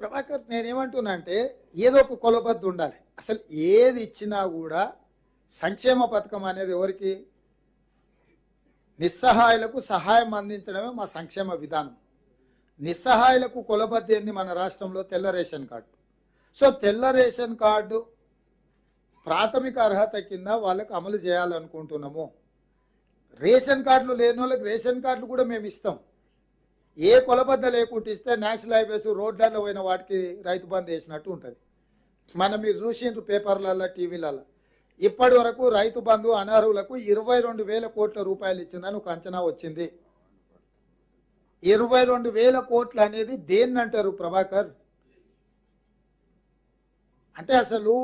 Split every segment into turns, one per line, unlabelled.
ప్రభాకర్ నేనేమంటున్నా అంటే ఏదో ఒక కొలబద్దు ఉండాలి. అసలు ఏది ఇచ్చినా కూడా సంక్షేమ పథకం అనేది ఎవరికి? నిస్సహాయులకు సహాయం అందించడమే మా సంక్షేమ విధానం. నిస్సహాయులకు కొలబద్ది ఏంది మన రాష్ట్రంలో? తెల్ల రేషన్ కార్డు. సో తెల్ల రేషన్ కార్డు ప్రాథమిక అర్హత కింద వాళ్ళకు అమలు చేయాలనుకుంటున్నాము. రేషన్ కార్డులు లేని వాళ్ళకి రేషన్ కార్డులు కూడా మేము ఇస్తాం. ఏ కొలబద్ద లేకుంటే ఇస్తే నేషనల్ హైవేస్ రోడ్లలో పోయిన వాటికి రైతు బంద్ వేసినట్టు ఉంటుంది. మనం మీరు చూసిండ్రు పేపర్లలో టీవీలలో ఇప్పటి వరకు రైతు బంధు అనర్హులకు ఇరవై రెండు వేల కోట్ల రూపాయలు ఇచ్చిందని ఒక అంచనా వచ్చింది. ఇరవై రెండు వేల కోట్లు అనేది దేన్ని అంటారు ప్రభాకర్? అంటే అసలు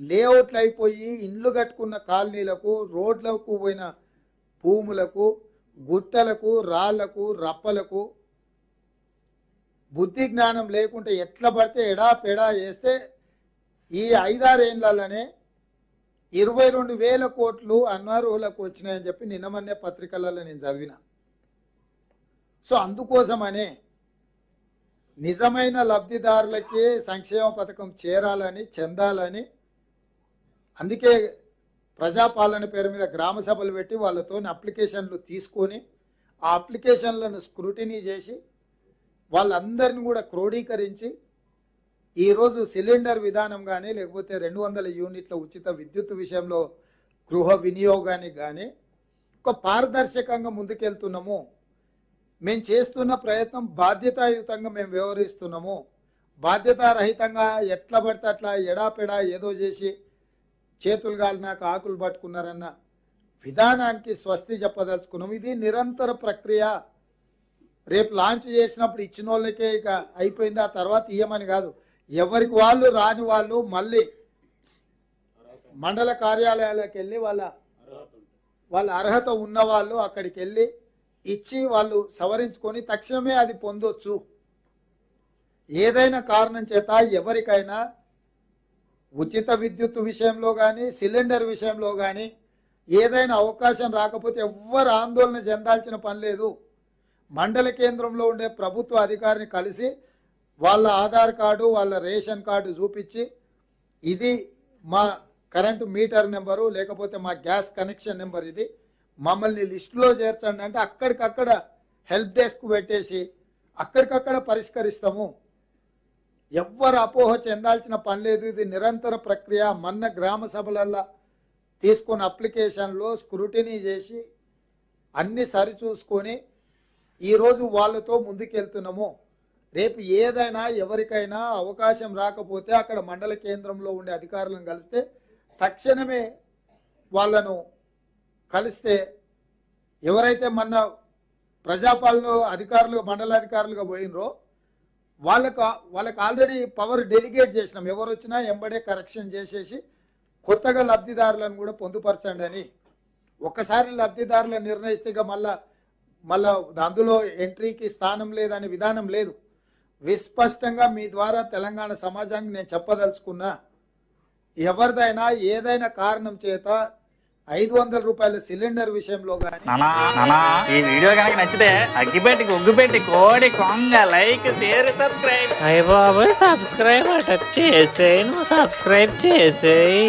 లేఅవుట్లు అయిపోయి ఇండ్లు కట్టుకున్న కాలనీలకు రోడ్లకు పోయిన భూములకు గుట్టలకు రాళ్ళకు రప్పలకు బుద్ధి జ్ఞానం లేకుంటే ఎట్లా పడితే ఎడా పెడా వేస్తే ఈ ఐదారేళ్ళలోనే ఇరవై రెండు వేల కోట్లు అన్నారులకు వచ్చినాయని చెప్పి నిన్నమన్నే పత్రికలలో నేను చదివిన. సో అందుకోసమనే నిజమైన లబ్ధిదారులకి సంక్షేమ పథకం చేరాలని చెందాలని అందుకే ప్రజాపాలన పేరు మీద గ్రామ సభలు పెట్టి వాళ్ళతో అప్లికేషన్లు తీసుకొని ఆ అప్లికేషన్లను స్క్రూటినీ చేసి వాళ్ళందరిని కూడా క్రోడీకరించి ఈరోజు సిలిండర్ విధానం కానీ లేకపోతే రెండు వందల యూనిట్ల ఉచిత విద్యుత్ విషయంలో గృహ వినియోగానికి కానీ ఒక పారదర్శకంగా ముందుకెళ్తున్నాము. మేము చేస్తున్న ప్రయత్నం బాధ్యతాయుతంగా మేము వ్యవహరిస్తున్నాము. బాధ్యతారహితంగా ఎట్లా పడితే అట్లా ఎడాపెడా ఏదో చేసి చేతులు గాలినాక ఆకులు పట్టుకున్నారన్న విధానానికి స్వస్తి చెప్పదలుచుకున్నాం. ఇది నిరంతర ప్రక్రియ. రేపు లాంచ్ చేసినప్పుడు ఇచ్చిన వాళ్ళకే ఇక అయిపోయింది ఆ తర్వాత ఇయ్యమని కాదు. ఎవరికి వాళ్ళు రాని వాళ్ళు మళ్ళీ మండల కార్యాలయాలకు వెళ్ళి వాళ్ళ వాళ్ళ అర్హత ఉన్న వాళ్ళు అక్కడికి వెళ్ళి ఇచ్చి వాళ్ళు సవరించుకొని తక్షణమే అది పొందొచ్చు. ఏదైనా కారణం చేత ఎవరికైనా ఉచిత విద్యుత్ విషయంలో కానీ సిలిండర్ విషయంలో కానీ ఏదైనా అవకాశం రాకపోతే ఎవ్వరు ఆందోళన చెందాల్సిన పని లేదు. మండల కేంద్రంలో ఉండే ప్రభుత్వ అధికారిని కలిసి వాళ్ళ ఆధార్ కార్డు వాళ్ళ రేషన్ కార్డు చూపించి ఇది మా కరెంటు మీటర్ నెంబరు లేకపోతే మా గ్యాస్ కనెక్షన్ నెంబర్ ఇది మమ్మల్ని లిస్టులో చేర్చండి అంటే అక్కడికక్కడ హెల్ప్ డెస్క్ పెట్టేసి అక్కడికక్కడ పరిష్కరిస్తాము. ఎవ్వరు అపోహ చెందాల్సిన పని లేదు. ఇది నిరంతర ప్రక్రియ. మన్న గ్రామ సభలల్లో తీసుకున్న అప్లికేషన్లో స్క్రూటినీ చేసి అన్ని సరిచూసుకొని ఈరోజు వాళ్ళతో ముందుకెళ్తున్నాము. రేపు ఏదైనా ఎవరికైనా అవకాశం రాకపోతే అక్కడ మండల కేంద్రంలో ఉండే అధికారులను కలిస్తే తక్షణమే వాళ్ళను కలిస్తే ఎవరైతే మన ప్రజాపాలన అధికారులు మండలాధికారులుగా పోయినరో వాళ్ళకు వాళ్ళకి ఆల్రెడీ పవర్ డెలిగేట్ చేసినాం. ఎవరు వచ్చినా ఎంబడే కరెక్షన్ చేసేసి కొత్తగా లబ్ధిదారులను కూడా పొందుపరచండి అని. ఒక్కసారి లబ్ధిదారులను నిర్ణయిస్తే మళ్ళీ మళ్ళా అందులో ఎంట్రీకి స్థానం లేదనే విధానం లేదు. విస్పష్టంగా మీ ద్వారా తెలంగాణ సమాజానికి నేను చెప్పదలుచుకున్నా ఎవరిదైనా ఏదైనా కారణం చేత ఐదు వందల రూపాయల సిలిండర్ విషయంలో
ఈ వీడియో కనుక నచ్చితే అగ్గిపెట్టి ఒగ్గుపెట్టి కోడి కొంగ లైక్ షేర్ సబ్స్క్రైబ్.
అయ్య బాబోయ్ సబ్స్క్రైబ్ అట చేసేయి నువ్వు సబ్స్క్రైబ్ చేసేయి.